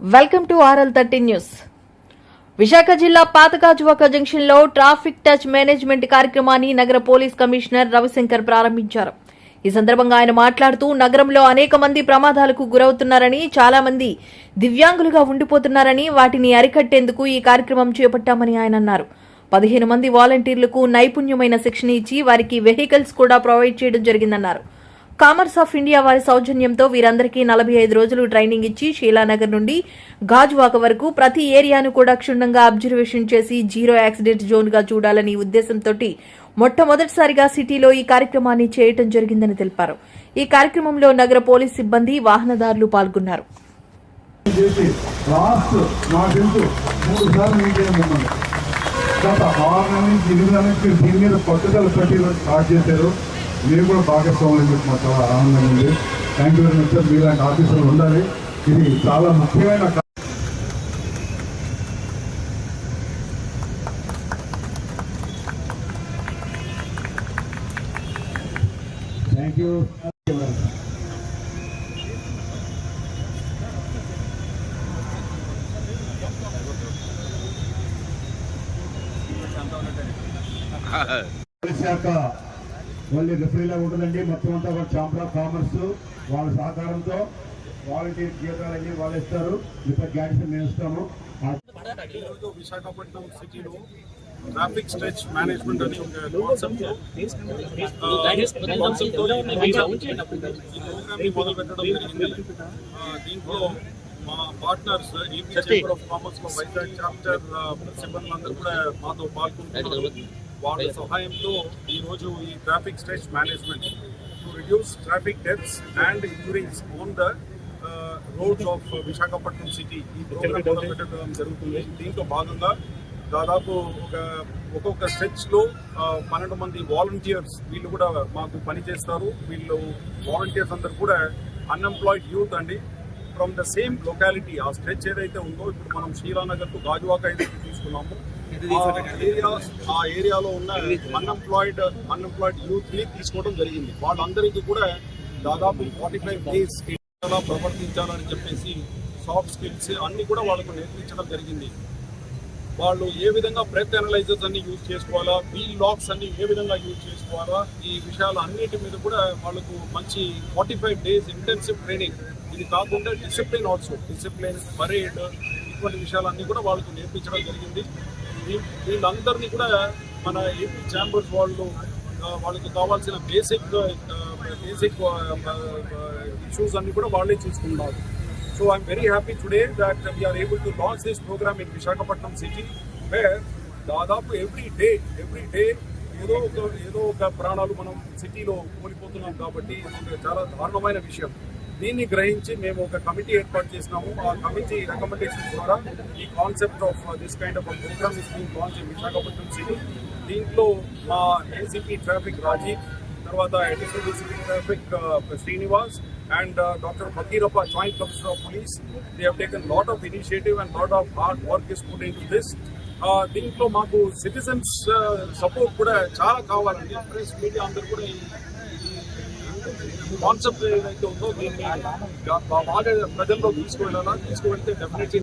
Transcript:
Welcome to RL thirty news. Visakha జిల్లా పాతకాజువాక జంక్షన్లో ట్రాఫిక్ టచ్ మేనేజ్మెంట్ కార్యక్రమాన్ని నగర పోలీస్ కమిషనర్ రవిశంకర్ ప్రారంభించారు. ఈ సందర్భంగా ఆయన మాట్లాడుతూ నగరంలో అనేక మంది ప్రమాదాలకు గురవుతున్నారని చాలా మంది దివ్యాంగులుగా ఉండిపోతున్నారని వాటిని అరికట్టేందుకు ఈ కార్యక్రమం చేపట్టామని ఆయన అన్నారు. పదిహేను మంది వాలంటీర్లకు నైపుణ్యమైన శిక్షణ ఇచ్చి వారికి వెహికల్స్ కూడా ప్రొవైడ్ చేయడం జరిగిందన్నారు. కామర్స్ ఆఫ్ ఇండియా వారి సౌజన్యంతో వీరందరికీ నలభై ఐదు రోజులు ట్రైనింగ్ ఇచ్చి షీలానగర్ నుండి గాజువాక వరకు ప్రతి ఏరియాను కూడా క్షుణ్ణంగా అబ్జర్వేషన్ చేసి జీరో యాక్సిడెంట్ జోన్గా చూడాలని ఉద్దేశంతో మొట్టమొదటిసారిగా సిటీలో ఈ కార్యక్రమాన్ని చేయటం జరిగిందని తెలిపారు. ఈ కార్యక్రమంలో నగర పోలీస్ సిబ్బంది వాహనదారులు పాల్గొన్నారు. గత ఆరు నెలల నుంచి ఎనిమిది నెలల నుంచి దీని మీద పట్టుదల పట్టి స్టార్ట్ చేశారు. మీరు కూడా భాగస్వాములు చెప్పి మాకు చాలా ఆనందంగా ఉంది. Thank you very much sir మీలాంటి ఆఫీసర్లు ఉండాలి. ఇది చాలా ముఖ్యమైన థ్యాంక్ యూ శాఖ వాళ్ళ రిఫరీలా ఉంటుందండి. మొత్తం అంతా వాళ్ళ ఛాంబర్ ఆఫ్ కామర్స్ వాళ్ళ సహకారంతో వాలంటీర్ జీతాలన్నీ వాళ్ళు ఇస్తారు. మిగతా గ్యాడ్స్ మేము ఇస్తాము. ఈరోజు విశాఖపట్నం సిటీలో ట్రాఫిక్ స్ట్రెచ్ మేనేజ్మెంట్ అనే ఒక కాన్సెప్ట్ ఈ ప్రోగ్రామ్ మొదలు పెట్టడం జరిగింది. ఆ, దీంట్లో మా పార్ట్నర్స్ ఏపీ చేంబర్ ఆఫ్ కామర్స్లో వైజాగ్ చాప్టర్ సిబ్బంది అందరూ కూడా మాతో పాల్గొంటున్నారు. వాళ్ళ సహాయంతో ఈ రోజు ఈ traffic stretch management to reduce traffic deaths and injuries on the roads of Visakhapatnam city ఈ ప్రోగ్రామ్ పెట్టడం జరుగుతుంది. దీంట్లో భాగంగా దాదాపు ఒక ఒక్కొక్క స్ట్రెచ్లో ఆ, పన్నెండు మంది వాలంటీర్స్ వీళ్ళు కూడా మాకు పని చేస్తారు వీళ్ళు వాలంటీర్స్ అందరు కూడా అన్ఎంప్లాయిడ్ యూత్ అండి. ఫ్రమ్ ద సేమ్ లొకాలిటీ ఆ స్ట్రెచ్ ఏదైతే ఉందో ఇప్పుడు మనం శ్రీరానగర్ టు గాజువాక ఏదైతే తీసుకున్నామో. ఏరియా ఆ ఏరియాలో ఉన్న అన్ఎంప్లాయిడ్ అన్ఎంప్లాయిడ్ యూత్ని తీసుకోవడం జరిగింది. వాళ్ళందరికీ కూడా దాదాపు ఫార్టీ ఫైవ్ డేస్ ఎలా ప్రవర్తించాలని చెప్పేసి సాఫ్ట్ స్కిల్స్ అన్ని కూడా వాళ్ళకు నేర్పించడం జరిగింది. వాళ్ళు ఏ విధంగా బ్రెత్ అనలైజర్స్ అన్ని యూజ్ చేసుకోవాలా వీల్ లాక్స్ అన్ని ఏ విధంగా యూజ్ చేసుకోవాలా ఈ విషయాలు అన్నిటి మీద కూడా వాళ్ళకు మంచి forty five days intensive training ఇది కాకుండా డిసిప్లిన్ ఆల్సో డిసిప్లిన్ పరేడ్ ఇటువంటి విషయాలన్నీ కూడా వాళ్ళకు నేర్పించడం జరిగింది. వీళ్ళందరినీ కూడా మన ఏపీ ఛాంబర్స్ వాళ్ళు వాళ్ళకి కావాల్సిన బేసిక్ బేసిక్ ఇష్యూస్ అన్ని కూడా వాళ్ళే చూసుకున్నారు so I'm very happy today that we are able to launch this programme in Visakhapatnam city where దాదాపు ఎవ్రీ డే ఎవ్రీ డే ఏదో ఒక ఏదో ఒక ప్రాణాలు మనం సిటీలో కోల్పోతున్నాం కాబట్టి చాలా దారుణమైన విషయం. దీన్ని గ్రహించి మేము ఒక కమిటీ ఏర్పాటు చేసినాము. ఆ కమిటీ రికమెండేషన్ ద్వారా ఈ concept of this kind of programme is being launch in Visakhapatnam city దీంట్లో మా ఏసీపీ ట్రాఫిక్ రాజీవ్ తర్వాత additional ACP traffic Srinivas and doctor Fakirappa joint commissioner of police they have taken lot of initiative and lot of hard work is put in into uh, దీంట్లో మాకు citizens support uh, కూడా చాలా కావాలండి. Press media అందరూ కూడా concept ఏదైతే ఉందో దీన్ని బాగా ప్రజల్లో తీసుకువెళ్ళాలా? తీసుకువెళ్తే డెఫినెట్లీ